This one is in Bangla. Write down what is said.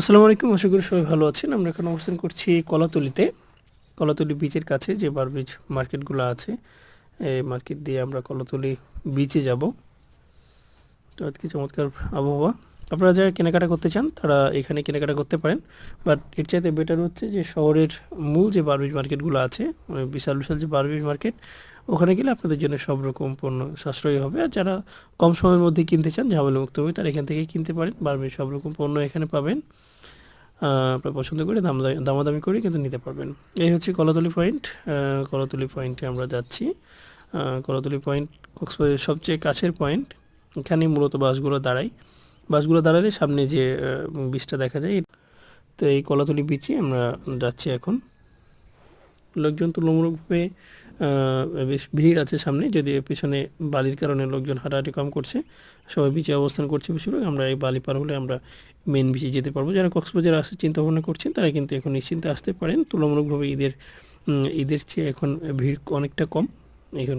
আসসালামু আলাইকুম, আশা করি সবাই ভালো আছেন। আমরা এখানে অবস্থান করছি কলাতলিতে। কলাতলি বিচের কাছে যে বার বিচ মার্কেটগুলো আছে, এই মার্কেট দিয়ে আমরা কলাতলি বিচে যাব। তো আজকে চমৎকার আবহাওয়া। আপনারা যারা কেনাকাটা করতে চান, তারা এখানে কেনাকাটা করতে পারেন। বাট এর চাইতে বেটার হচ্ছে যে শহরের মূল যে বারবিজ মার্কেটগুলো আছে বিশাল বিশাল যে বারবিজ মার্কেট ওখানে গেলে আপনাদের জন্য সব রকম পণ্য সাশ্রয়ী হবে। আর যারা কম সময়ের মধ্যে কিনতে চান, ঝামেলামুক্ত হবে তারা এখান থেকেই কিনতে পারেন। বারবিজ সব রকম পণ্য এখানে পাবেন। আপনার পছন্দ করে দাম দামাদামি করে কিন্তু নিতে পারবেন। এই হচ্ছে কলাতলি পয়েন্ট। কলাতলি পয়েন্টে আমরা যাচ্ছি। কলাতলি পয়েন্ট, কক্সবাজারের সবচেয়ে কাছের পয়েন্ট। এখানে মূলত বাসগুলো দাঁড়ায়। বাসগুলো দাঁড়ালে সামনে যে বীজটা দেখা যায়, তো এই কলাতলি বিচে আমরা যাচ্ছি এখন। লোকজন তুলনামূলকভাবে বেশ ভিড় আছে সামনে যদি পিছনে বালির কারণে লোকজন হাঁটাহাঁটি কম করছে। সবাই বিচে অবস্থান করছে বেশিরভাগ, আমরা এই বালি পার হলে আমরা মেন বিচে যেতে পারব। যারা কক্সবাজার আসার চিন্তা ভাবনা করছেন, তারা কিন্তু এখন নিশ্চিন্তে আসতে পারেন। তুলনামূলকভাবে ঈদের ঈদের চেয়ে এখন ভিড় অনেকটা কম। এখন